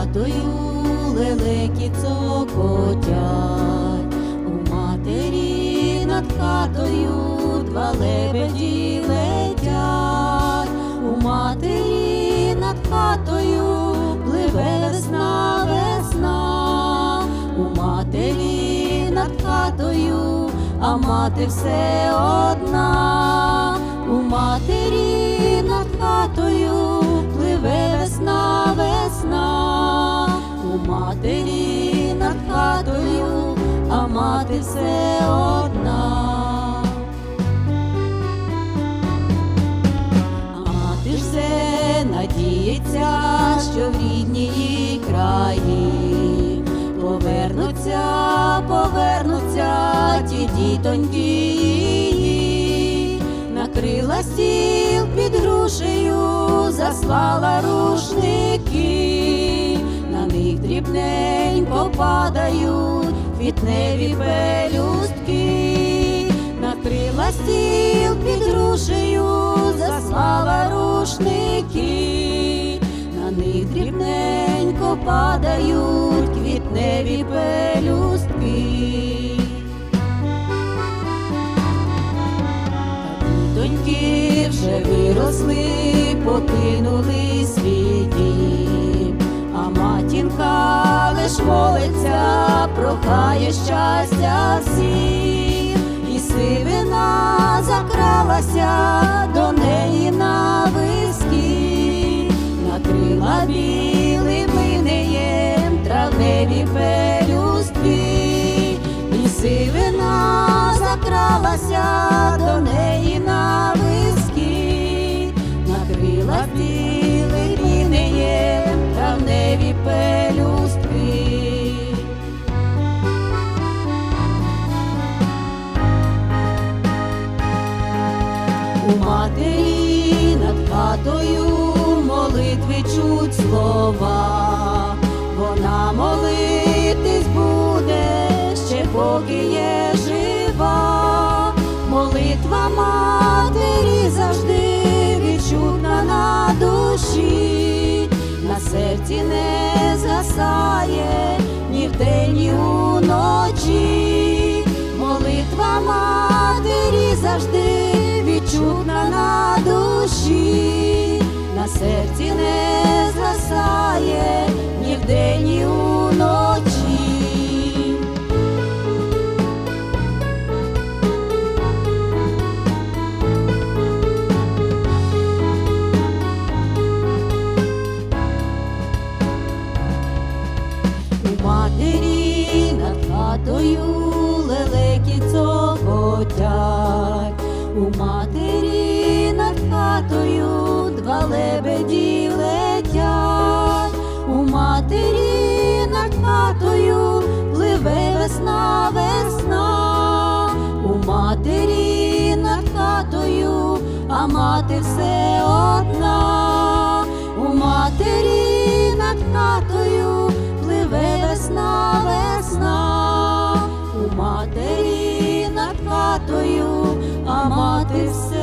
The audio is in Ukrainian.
хатою лелеки цокотять, у матері над хатою два лебеді летять, у матері над хатою пливе весна, весна, у матері над хатою, а мати все одна, матері над хатою, а мати все одна. А мати ж все надіється, що в рідній краї повернуться, повернуться ті дітоньки накрила стіл під грушею, заслала рушники, дрібненько падають квітневі пелюстки, накрила стіл під грушею, заслала рушники, на них дрібненько падають квітневі пелюстки. Та дітоньки вже виросли, покинули свій дім, матінка молиться, прохає щастя всім, і сивина закралася до неї на виски, накрила білим линеєм травневі пелюстки, і сивина закралася до неї на виски, накрила білим линеєм травневі пелюстки. Матері над хатою молитви чуть слова, вона молитись буде ще поки є жива, молитва матері завжди відчутна на душі, на серці не згасає серці не згасає ні вдень, ні уночі. У матері над хатою лелеки цокотять, у матері весна, весна, у матері над хатою, а мати все одна, у матері над хатою пливе весна, весна, у матері над хатою, а мати все